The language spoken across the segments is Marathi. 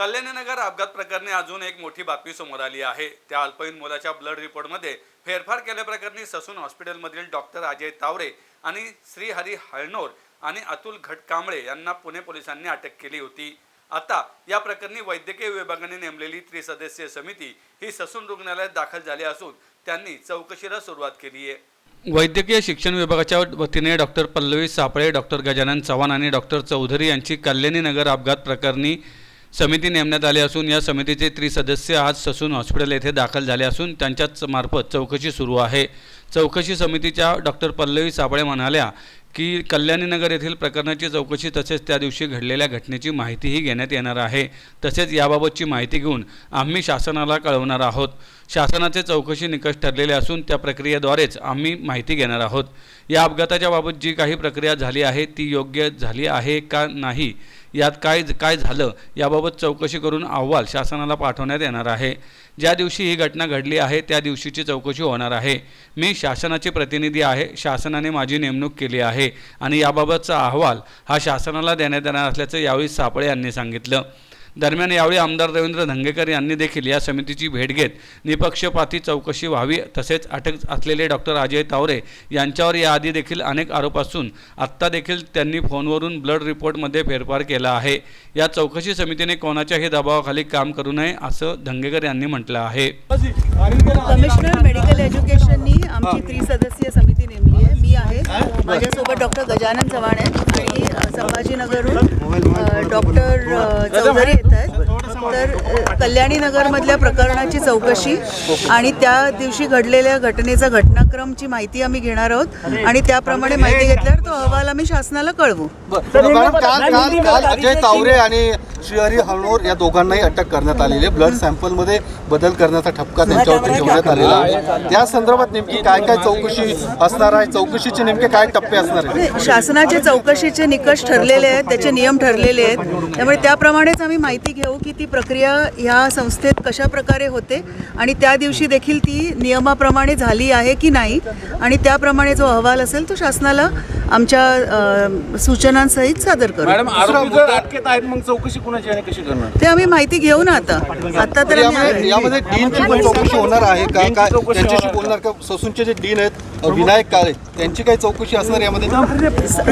कल्याणीनगर अपघात प्रकरणी अजून एक मोठी बातमी समोर आली आहे. त्या अल्पवयीन मुलाच्या ब्लड रिपोर्टमध्ये फेरफार केल्याप्रकरणी ससून हॉस्पिटलमधील डॉक्टर अजय तावरे आणि श्रीहरी हळनोर आणि अतुल घटकांबळे यांना पुणे पोलिसांनी अटक केली होती. आता या प्रकरणी वैद्यकीय विभागाने नेमलेली त्रिसदस्यीय समिती ही ससून रुग्णालयात दाखल झाली असून त्यांनी चौकशीला सुरुवात केली आहे. वैद्यकीय शिक्षण विभागाच्या वतीने डॉक्टर पल्लवी सापळे डॉक्टर गजानन चव्हाण आणि डॉक्टर चौधरी यांची कल्याणी नगर अपघात प्रकरणी समिती नेमण्यात आली असून या समितीचे त्रिसदस्य आज ससून हॉस्पिटल येथे दाखल झाले असून त्यांच्याच मार्फत चौकशी सुरू आहे. चौकशी समितीच्या डॉक्टर पल्लवी साबळे म्हणाल्या की कल्याणीनगर येथील प्रकरणाची चौकशी तसेच त्या दिवशी घडलेल्या घटनेची माहितीही घेण्यात येणार आहे. तसेच याबाबतची माहिती घेऊन आम्ही शासनाला कळवणार आहोत. शासनाचे चौकशी निकष ठरलेले असून त्या प्रक्रियेद्वारेच आम्ही माहिती घेणार आहोत. या अपघाताच्या बाबत जी काही प्रक्रिया झाली आहे ती योग्य झाली आहे का नाही यात काय काय झालं याबाबत चौकशी करून अहवाल शासनाला पाठवण्यात येणार आहे. ज्या दिवशी ही घटना घडली आहे त्या दिवशीची चौकशी होणार आहे. मी शासनाचे प्रतिनिधी आहे शासनाने माझी नेमणूक केली आहे आणि याबाबतचा अहवाल हा शासनाला देण्यात येणार असल्याचं यावेळी सापळे यांनी सांगितलं. दरम्यान यावेळी आमदार रवींद्र धंगेकर यांनी देखील या समितीची भेट घेत निपक्षपाती चौकशी व्हावी तसेच अटक असलेले डॉक्टर अजय तावरे यांच्यावर याआधी देखील अनेक आरोप असून आत्ता देखील त्यांनी फोनवरून ब्लड रिपोर्टमध्ये फेरफार केला आहे. या चौकशी समितीने कोणाच्याही दबावाखाली काम करू नये असं धंगेकर यांनी म्हटलं आहे. कमिशनर मेडिकल एज्युकेशननी आमची त्रिसदस्यीय समिती नेमली आहे. मी आहे. माझ्यासोबत डॉक्टर गजानन चव्हाण आहेत आणि संभाजीनगरहून डॉक्टर चौधरी येत आहेत तर कल्याणीनगरमधल्या प्रकरणाची चौकशी आणि त्या दिवशी घडलेल्या घटनेचा घटनाक्रमची माहिती आम्ही घेणार आहोत. आणि त्याप्रमाणे माहिती घेतल्यावर तो अहवाल आम्ही शासनाला कळवू. अजय तावरे आणि श्रीहरी हळनोर या दोघांनाही अटक करण्यात आलेली आहे. ब्लड सॅम्पलमध्ये बदल करण्याचा ठपका त्यांच्यावरती ठेवण्यात आलेला आहे. त्या संदर्भात नेमकी काय काय चौकशी असणार आहे? चौकशीचे नेमके काय टप्पे असणार आहेत? शासनाचे चौकशीचे निकष ठरलेले आहेत त्याचे नियम ठरलेले आहेत. त्यामुळे त्याप्रमाणेच आम्ही माहिती घेऊ की ती प्रक्रिया ह्या संस्थेत कशा प्रकारे होते आणि त्या दिवशी देखील ती नियमाप्रमाणे झाली आहे की नाही? आणि त्याप्रमाणे जो अहवाल असेल तो शासनाला आमच्या सूचनांसहित सादर करू. मॅडम आरोपी जर अटकेत आहेत मग चौकशी कुणाची आणि कशी करणार? ते आम्ही माहिती घेऊ ना आता. आता तर आम्ही यामध्ये यामध्ये डीनची पण चौकशी होणार आहे का? काय चौकशी त्यांच्याशी. बोलणार का? ससूनचे जे डीन आहेत विनायक काळे त्यांची काही चौकशी असणार यामध्ये?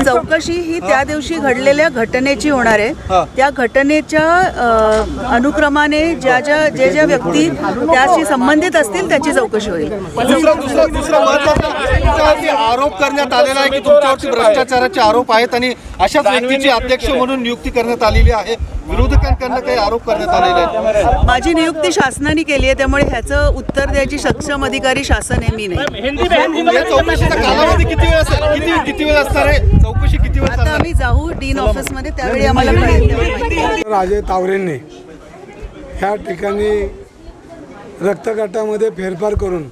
चौकशी ही त्या दिवशी घडलेल्या घटनेची होणार. आहे. त्या घटनेच्या अ, अनुक्रमाने ज्या ज्या जे ज्या व्यक्ती त्याशी संबंधित असतील त्याची चौकशी होईल. दुसरा दुसरा दुसरा महत्त्वाचा तुमच्यावरती आरोप करण्यात आलेला आहे की तुमच्यावरती भ्रष्टाचाराचे आरोप आहेत आणि अशाच व्यक्तीची अध्यक्ष म्हणून नियुक्ती करण्यात आलेली आहे. विरोधकांकडनं काही आरोप करण्यात आलेले आहेत. माझी नियुक्ती शासनाने केली आहे त्यामुळे ह्याचं उत्तर द्यायची सक्षम अधिकारी शासन आहे मी नाही. या चौकशीचा कालावधी किती वेळ असेल? किती किती वेळ असणार आहे? चौकशी किती वेळ आता आम्ही जाऊ डीन ऑफिसमध्ये त्यावेळी आम्हाला. राजे तावरेंनी ह्या ठिकाणी रक्तगटामध्ये फेरफार करून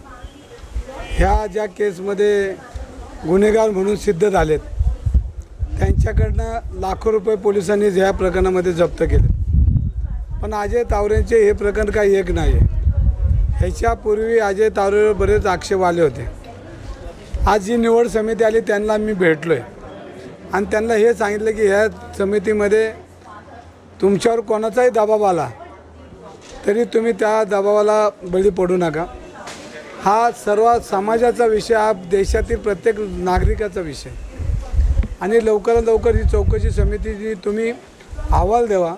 ह्या ज्या केसमध्ये गुन्हेगार म्हणून सिद्ध झालेत त्यांच्याकडनं लाखो रुपये पोलिसांनी ह्या प्रकरणामध्ये जप्त केले. पण अजय तावरेंचे हे प्रकरण काही एक नाही आहे ह्याच्यापूर्वी अजय तावरेवर बरेच आक्षेप आले होते. आज जी निवड समिती आली त्यांना मी भेटलो आहे आणि त्यांना हे सांगितलं की ह्या समितीमध्ये तुमच्यावर कोणाचाही दबाव आला तरी तुम्ही त्या दबावाला बळी पडू नका. हा सर्व समाजाचा विषय हा देशातील प्रत्येक नागरिकाचा विषय. आणि लवकरात लवकर ही चौकशी समितीची तुम्ही अहवाल द्यावा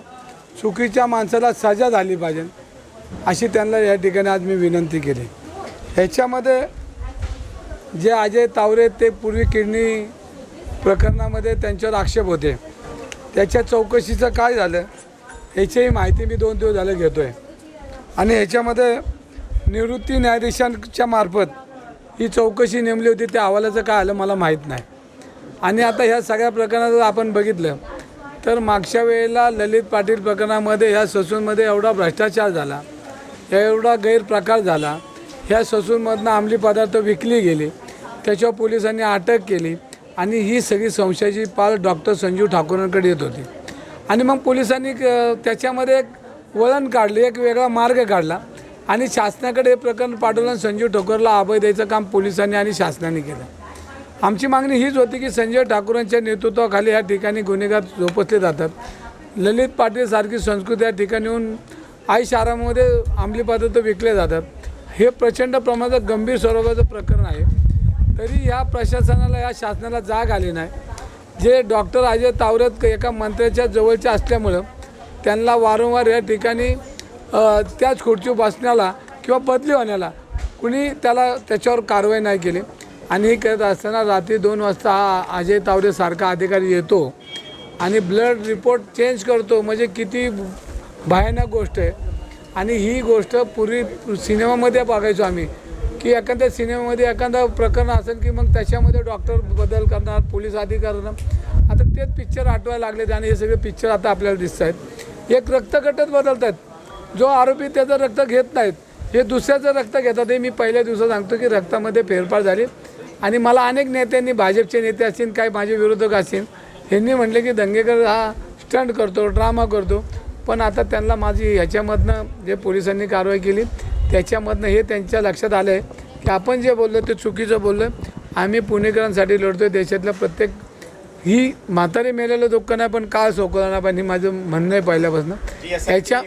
चुकीच्या माणसाला सजा झाली पाहिजे अशी त्यांना या ठिकाणी आज मी विनंती केली. ह्याच्यामध्ये जे अजय तावरे ते पूर्वी किडनी प्रकरणामध्ये त्यांच्यावर आक्षेप होते. त्याच्या चौकशीचं काय झालं ह्याचीही माहिती मी दोन दिवस झालं घेतो आहे आणि ह्याच्यामध्ये निवृत्ती न्यायाधीशांच्या मार्फत ही चौकशी नेमली होती त्या अहवालाचं काय आलं मला माहीत नाही. आणि आता ह्या सगळ्या प्रकरणात जर आपण बघितलं तर मागच्या वेळेला ललित पाटील प्रकरणामध्ये ह्या ससूनमध्ये एवढा भ्रष्टाचार झाला एवढा गैरप्रकार झाला ह्या ससूनमधनं अंमली पदार्थ विकली गेली त्याच्यावर पोलिसांनी अटक केली आणि ही सगळी संशयाची पाल डॉक्टर संजीव ठाकूरांकडे येत होती. आणि मग पोलिसांनी क- त्याच्यामध्ये एक वळण काढले एक वेगळा मार्ग काढला. आणि शासनाकडे हे प्रकरण पाठवलं आणि संजीव ठाकूरला अभय द्यायचं काम पोलिसांनी आणि शासनाने केलं. आमची मागणी हीच होती की संजय ठाकूरांच्या नेतृत्वाखाली या ठिकाणी गुन्हेगार झोपसले जातात. ललित पाटील सारखी संस्कृती या ठिकाणी येऊन आई शारामध्ये अंमली पदार्थ विकले जातात. हे प्रचंड प्रमाणात गंभीर स्वरूपाचं प्रकरण आहे. तरी या प्रशासनाला या शासनाला जाग आली नाही. जे डॉक्टर अजय तावरेत एका मंत्र्याच्या जवळच्या असल्यामुळं त्यांना वारंवार या ठिकाणी त्याच खुर्ची बसण्याला किंवा बदली होण्याला कुणी त्याला त्याच्यावर कारवाई नाही केली. आणि हे करत असताना रात्री दोन वाजता हा अजय तावडेसारखा अधिकारी येतो आणि ब्लड रिपोर्ट चेंज करतो. म्हणजे किती भयानक गोष्ट आहे. आणि ही गोष्ट पूर्वी सिनेमामध्ये बघायचो आम्ही की एखाद्या सिनेमामध्ये एखादं प्रकरण असेल की मग त्याच्यामध्ये डॉक्टर बदल करणार पोलीस अधिकारी आता तेच पिक्चर आठवायला लागलेत आणि हे सगळे पिक्चर आता आपल्याला दिसत आहेत एक रक्तगटच बदलत आहेत जो आरोपी त्याचं रक्त घेत नाहीत हे दुसऱ्याचं रक्त घेतात हे मी पहिल्या दिवसात सांगतो की रक्तामध्ये फेरफार झाली. आणि मला अनेक नेत्यांनी भाजपचे नेते असतील काही माझे विरोधक असतील यांनी म्हटले की दंगेकर हा स्टंट करतो ड्रामा करतो. पण आता त्यांना माझी ह्याच्यामधनं जे पोलिसांनी कारवाई केली त्याच्यामधनं हे त्यांच्या लक्षात आलं आहे की आपण जे बोललो ते चुकीचं बोललो आम्ही पुणेकरांसाठी लढतो आहे देशातल्या प्रत्येक ही म्हातारी मेलेलं दुःख नाही पण काळ सोकवला नाही पण हे माझं म्हणणं आहे पहिल्यापासून. ह्याच्या